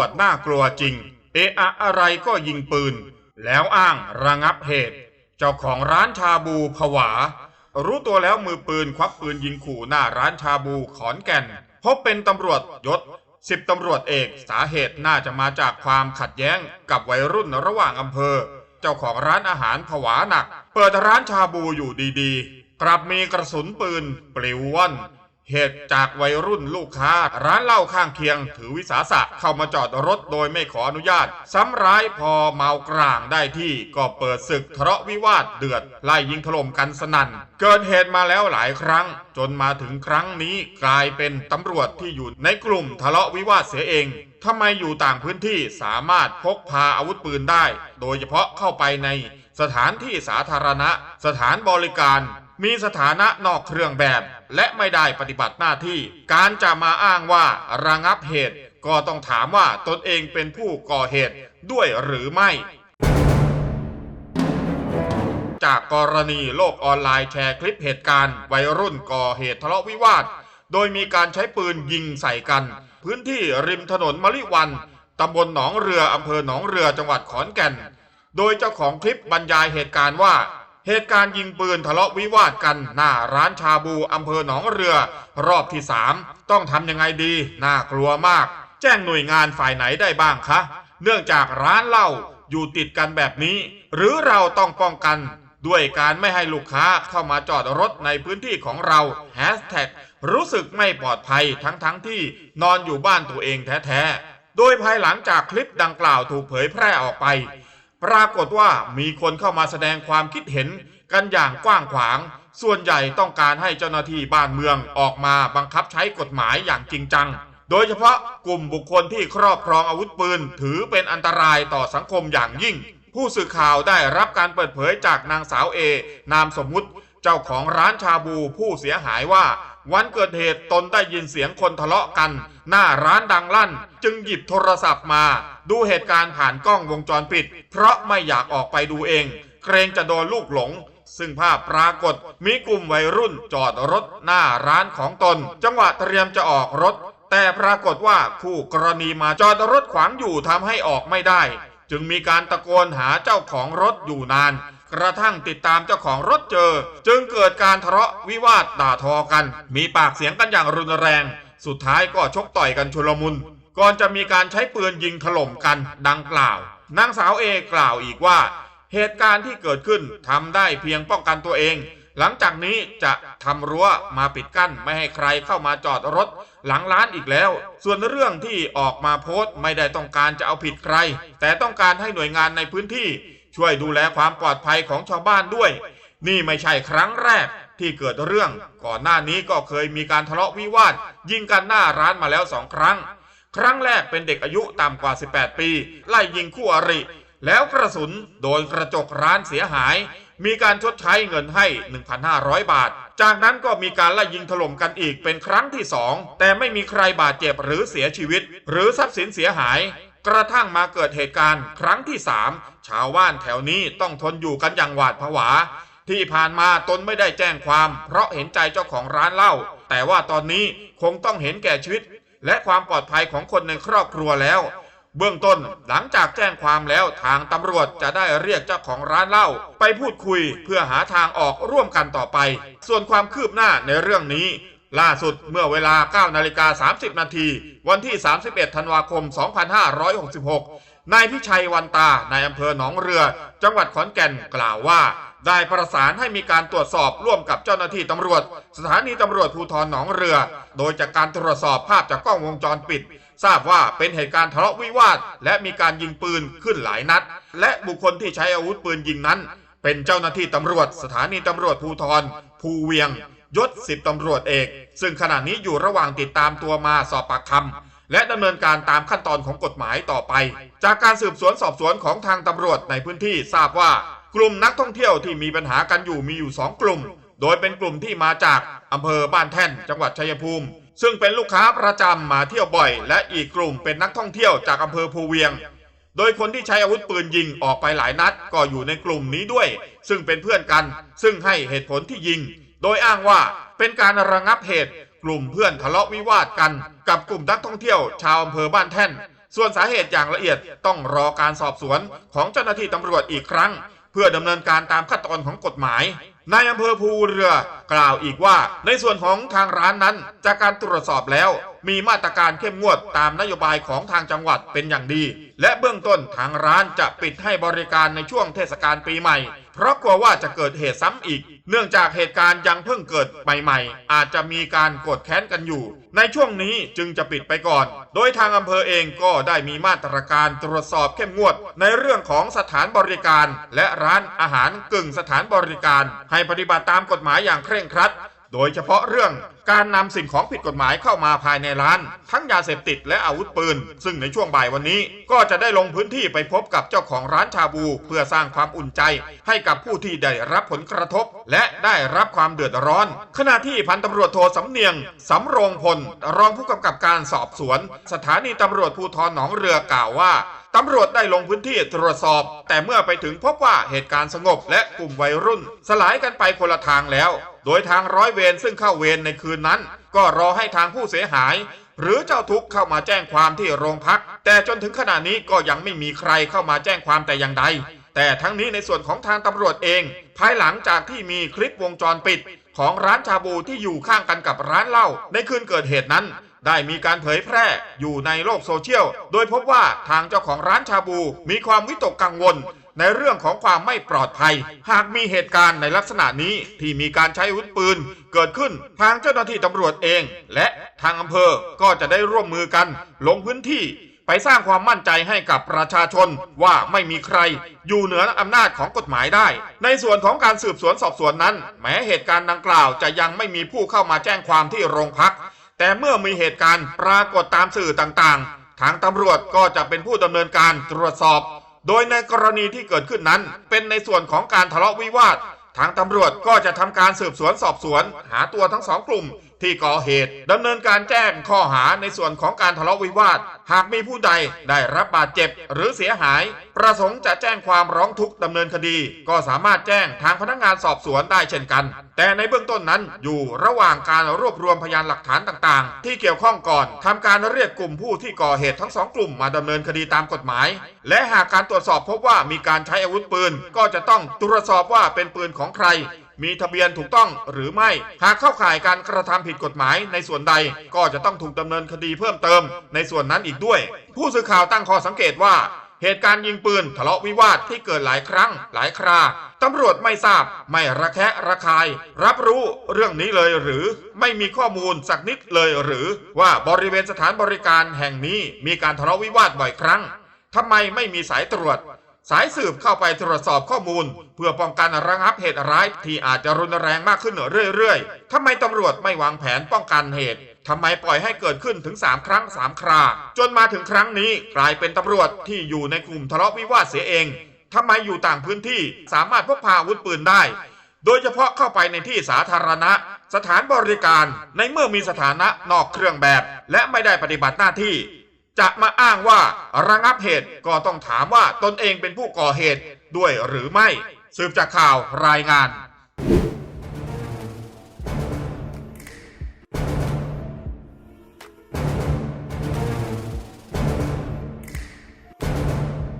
วจน่ากลัวจริง เอะอะอะไรก็ยิงปืน แล้วอ้างระงับเหตุ เจ้าของร้านชาบูผวา รู้ตัวแล้วมือปืนควักปืนยิงขู่หน้าร้านชาบูขอนแก่น พบเป็นตำรวจยศสิบตำรวจเอกสาเหตุน่าจะมาจากความขัดแย้งกับวัยรุ่นระหว่างอำเภอ เจ้าของร้านอาหารผวาหนัก เปิดร้านชาบูอยู่ดีๆ กลับมีกระสุนปืนปลิวว่อน เหตุจากวัยรุ่นลูกค้า ร้านเหล้าข้างเคียง ถือวิสาสะเข้ามาจอดรถโดยไม่ขออนุญาต ซ้ำร้ายพอเมากร่างได้ที่ก็เปิดศึกทะเลาะวิวาทเดือด ไล่ยิงถล่มกันสนั่น เกิดเหตุมาแล้วหลายครั้ง จนมาถึงครั้งนี้กลายเป็นตำรวจที่อยู่ในกลุ่มทะเลาะวิวาทเสียเองทำไมอยู่ต่างพื้นที่สามารถพกพาอาวุธปืนได้ โดยเฉพาะเข้าไปในสถานที่สาธารณะ สถานบริการ มีสถานะนอกเครื่องแบบ และไม่ได้ปฏิบัติหน้าที่ การจะมาอ้างว่าระงับเหตุ ก็ต้องถามว่าตนเองเป็นผู้ก่อเหตุด้วยหรือไม่ จากกรณีโลกออนไลน์แชร์คลิปเหตุการณ์ วัยรุ่นก่อเหตุทะเลาะวิวาท โดยมีการใช้ปืนยิงใส่กัน พื้นที่ริมถนนมะลิวันตำบลหนองเรืออำเภอหนองเรือจังหวัดขอนแก่น โดยเจ้าของคลิปบรรยายเหตุการณ์ว่า เหตุการณ์ยิงปืนทะเลาะวิวาทกันหน้าร้านชาบูอำเภอหนองเรือ รอบที่สามต้องทำยังไงดี น่ากลัวมาก แจ้งหน่วยงานฝ่ายไหนได้บ้างคะ เนื่องจากร้านเหล้าอยู่ติดกันแบบนี้ หรือเราต้องป้องกัน ด้วยการไม่ให้ลูกค้าเข้ามาจอดรถในพื้นที่ของเราแฮชแท็กรู้สึกไม่ปลอดภัยทั้งๆทที่นอนอยู่บ้านตัวเองแท้ๆ โดยภายหลังจากคลิปดังกล่าวถูกเผยแพร่ออกไป ปรากฏว่ามีคนเข้ามาแสดงความคิดเห็นกันอย่างกว้างขวาง ส่วนใหญ่ต้องการให้เจ้าหน้าที่บ้านเมืองออกมาบังคับใช้กฎหมายอย่างจริงจัง โดยเฉพาะกลุ่มบุคคลที่ครอบครองอาวุธปืน ถือเป็นอันตรายต่อสังคมอย่างยิ่ง ผู้สื่อข่าวได้รับการเปิดเผยจากนางสาวเอนามสมมุติ เจ้าของร้านชาบูผู้เสียหายว่า วันเกิดเหตุตนได้ยินเสียงคนทะเลาะกัน หน้าร้านดังลั่น จึงหยิบโทรศัพท์มา ดูเหตุการณ์ผ่านกล้องวงจรปิด เพราะไม่อยากออกไปดูเอง เกรงจะโดนลูกหลง ซึ่งภาพปรากฏมีกลุ่มวัยรุ่นจอดรถหน้าร้านของตน จังหวะเตรียมจะออกรถ แต่ปรากฏว่าคู่กรณีมาจอดรถขวางอยู่ทำให้ออกไม่ได้ จึงมีการตะโกนหาเจ้าของรถอยู่นาน กระทั่งติดตามเจ้าของรถเจอ จึงเกิดการทะเลาะวิวาทด่าทอกัน มีปากเสียงกันอย่างรุนแรง สุดท้ายก็ชกต่อยกันชุลมุน ก่อนจะมีการใช้ปืนยิงถล่มกันดังกล่าวนางสาวเอกล่าวอีกว่า เหตุการณ์ที่เกิดขึ้นทำได้เพียงป้องกันตัวเอง หลังจากนี้จะทำรั้วมาปิดกั้นไม่ให้ใครเข้ามาจอดรถหลังร้านอีกแล้ว ส่วนเรื่องที่ออกมาโพสต์ไม่ได้ต้องการจะเอาผิดใคร แต่ต้องการให้หน่วยงานในพื้นที่ช่วยดูแลความปลอดภัยของชาวบ้านด้วย นี่ไม่ใช่ครั้งแรกที่เกิดเรื่อง ก่อนหน้านี้ก็เคยมีการทะเลาะวิวาทยิงกันหน้าร้านมาแล้วสองครั้ง ครั้งแรกเป็นเด็กอายุต่ำกว่า 18 ปี ไล่ยิงคู่อริ แล้วกระสุนโดนกระจกร้านเสียหาย มีการชดใช้เงินให้ 1,500 บาท จากนั้นก็มีการไล่ยิงถล่มกันอีกเป็นครั้งที่สองแต่ไม่มีใครบาดเจ็บหรือเสียชีวิต หรือทรัพย์สินเสียหาย กระทั่งมาเกิดเหตุการณ์ ครั้งที่สามชาวบ้านแถวนี้ต้องทนอยู่กันอย่างหวาดผวา ที่ผ่านมาตนไม่ได้แจ้งความ เพราะเห็นใจเจ้าของร้านเหล้าแต่ว่าตอนนี้คงต้องเห็นแก่ชีวิต และความปลอดภัยของคนในครอบครัวแล้ว เบื้องต้นหลังจากแจ้งความแล้วทางตำรวจจะได้เรียกเจ้าของร้านเหล้าไปพูดคุยเพื่อหาทางออกร่วมกันต่อไป ส่วนความคืบหน้าในเรื่องนี้ ล่าสุดเมื่อเวลา9นาฬิกา30นาทีวันที่ 31 ธันวาคม 2566 นายพิชัยวันตาในอำเภอหนองเรือ จังหวัดขอนแก่นกล่าวว่า ได้ประสานให้มีการตรวจสอบร่วมกับเจ้าหน้าที่ตำรวจ สถานีตำรวจภูธรหนองเรือ โดยจากการตรวจสอบภาพจากกล้องวงจรปิด ทราบว่าเป็นเหตุการณ์ทะเลาะวิวาท และมีการยิงปืนขึ้นหลายนัด และบุคคลที่ใช้อาวุธปืนยิงนั้น เป็นเจ้าหน้าที่ตำรวจ สถานีตำรวจภูธรภูเวียงยศสิบตำรวจเอก ซึ่งขณะนี้อยู่ระหว่างติดตามตัวมาสอบปากคำ และดำเนินการตามขั้นตอนของกฎหมายต่อไป จากการสืบสวนสอบสวนของทางตำรวจในพื้นที่ทราบว่ากลุ่มนักท่องเที่ยวที่มีปัญหากันอยู่มีอยู่สองกลุ่ม โดยเป็นกลุ่มที่มาจากอำเภอบ้านแท่น จังหวัดชัยภูมิ ซึ่งเป็นลูกค้าประจำมาเที่ยวบ่อย และอีกกลุ่มเป็นนักท่องเที่ยวจากอำเภอภูเวียง โดยคนที่ใช้อาวุธปืนยิงออกไปหลายนัด ก็อยู่ในกลุ่มนี้ด้วย ซึ่งเป็นเพื่อนกัน ซึ่งให้เหตุผลที่ยิง โดยอ้างว่าเป็นการระงับเหตุ กลุ่มเพื่อนทะเลาะวิวาทกันกับกลุ่มนักท่องเที่ยวชาวอำเภอบ้านแท่น ส่วนสาเหตุอย่างละเอียดต้องรอการสอบสวนของเจ้าหน้าที่ตำรวจอีกครั้ง เพื่อดำเนินการตามขั้นตอนของกฎหมายนายอำเภอภูเรือกล่าวอีกว่า ในส่วนของทางร้านนั้น จากการตรวจสอบแล้ว มีมาตรการเข้มงวดตามนโยบายของทางจังหวัดเป็นอย่างดี และเบื้องต้นทางร้านจะปิดให้บริการในช่วงเทศกาลปีใหม่ เพราะกลัวว่าจะเกิดเหตุซ้ำอีก เนื่องจากเหตุการณ์ยังเพิ่งเกิดใหม่ ๆ อาจจะมีการกดแค้นกันอยู่ ในช่วงนี้จึงจะปิดไปก่อน โดยทางอำเภอเองก็ได้มีมาตรการตรวจสอบเข้มงวด ในเรื่องของสถานบริการ และร้านอาหารกึ่งสถานบริการ ให้ปฏิบัติตามกฎหมายอย่างเคร่งครัด โดยเฉพาะเรื่อง การนำสิ่งของผิดกฎหมายเข้ามาภายในร้าน ทั้งยาเสพติดและอาวุธปืน ซึ่งในช่วงบ่ายวันนี้ ก็จะได้ลงพื้นที่ไปพบกับเจ้าของร้านชาบู เพื่อสร้างความอุ่นใจ ให้กับผู้ที่ได้รับผลกระทบ และได้รับความเดือดร้อน ขณะที่พันตำรวจโทสำเนียงสำโรงพล รองผู้กำกับการสอบสวน สถานีตำรวจภูธรหนองเรือกล่าวว่า ตำรวจได้ลงพื้นที่ตรวจสอบ แต่เมื่อไปถึงพบว่าเหตุการณ์สงบและกลุ่มวัยรุ่น สลายกันไปคนละทางแล้ว โดยทางร้อยเวรซึ่งเข้าเวรในคืนนั้น ก็รอให้ทางผู้เสียหาย หรือเจ้าทุกข์เข้ามาแจ้งความที่โรงพัก แต่จนถึงขณะนี้ก็ยังไม่มีใครเข้ามาแจ้งความแต่อย่างใดแต่ทั้งนี้ในส่วนของทางตำรวจเอง ภายหลังจากที่มีคลิปวงจรปิด ของร้านชาบูที่อยู่ข้างกันกับร้านเหล้าในคืนเกิดเหตุนั้น ได้มีการเผยแพร่อยู่ในโลกโซเชียล โดยพบว่าทางเจ้าของร้านชาบูมีความวิตกกังวล ในเรื่องของความไม่ปลอดภัย หากมีเหตุการณ์ในลักษณะนี้ที่มีการใช้อาวุธปืน เกิดขึ้นทางเจ้าหน้าที่ตำรวจเอง และทางอำเภอก็จะได้ร่วมมือกัน ลงพื้นที่ไปสร้างความมั่นใจให้กับประชาชนว่าไม่มีใคร อยู่เหนืออำนาจของกฎหมายได้ ในส่วนของการสืบสวนสอบสวนนั้น แม้เหตุการณ์ดังกล่าวจะยังไม่มีผู้เข้ามาแจ้งความที่โรงพัก แต่เมื่อมีเหตุการณ์ปรากฏตามสื่อต่างๆ ทางตำรวจก็จะเป็นผู้ดำเนินการตรวจสอบ โดยในกรณีที่เกิดขึ้นนั้น เป็นในส่วนของการทะเลาะวิวาท ทางตำรวจก็จะทำการสืบสวนสอบสวน หาตัวทั้งสองกลุ่ม ที่ก่อเหตุดำเนินการแจ้งข้อหาในส่วนของการทะเลาะวิวาท หากมีผู้ใดได้รับบาดเจ็บหรือเสียหาย ประสงค์จะแจ้งความร้องทุกข์ดำเนินคดี ก็สามารถแจ้งทางพนักงานสอบสวนได้เช่นกัน แต่ในเบื้องต้นนั้นอยู่ระหว่างการรวบรวมพยานหลักฐานต่างๆ ที่เกี่ยวข้องก่อนทำการเรียกกลุ่มผู้ที่ก่อเหตุทั้งสองกลุ่มมาดำเนินคดีตามกฎหมาย และหากการตรวจสอบพบว่ามีการใช้อาวุธปืน ก็จะต้องตรวจสอบว่าเป็นปืนของใคร มีทะเบียนถูกต้องหรือไม่ หากเข้าข่ายการกระทำผิดกฎหมายในส่วนใดก็จะต้องถูกดำเนินคดีเพิ่มเติมในส่วนนั้นอีกด้วย ผู้สื่อข่าวตั้งข้อสังเกตว่าเหตุการณ์ยิงปืนทะเลาะวิวาทที่เกิดหลายครั้งหลายครา ตำรวจไม่ทราบ ไม่ระแคะระคาย รับรู้เรื่องนี้เลยหรือไม่มีข้อมูลสักนิดเลยหรือว่าบริเวณสถานบริการแห่งนี้มีการทะเลาะวิวาทบ่อยครั้งทำไมไม่มีสายตรวจ สายสืบเข้าไปตรวจสอบข้อมูล เพื่อป้องกันระงับเหตุร้ายที่อาจจะรุนแรงมากขึ้นเรื่อยๆทำไมตำรวจไม่วางแผนป้องกันเหตุทำไมปล่อยให้เกิดขึ้นถึง 3 ครั้ง 3 ครา จนมาถึงครั้งนี้กลายเป็นตำรวจที่อยู่ในกลุ่มทะเลาะวิวาทเสียเองทำไมอยู่ต่างพื้นที่สามารถพกพาอาวุธปืนได้ โดยเฉพาะเข้าไปในที่สาธารณะ สถานบริการในเมื่อมีสถานะนอกเครื่องแบบ และไม่ได้ปฏิบัติหน้าที่ จะมาอ้างว่าระงับเหตุก็ต้องถามว่าตนเองเป็นผู้ก่อเหตุด้วยหรือไม่ สืบจากข่าวรายงาน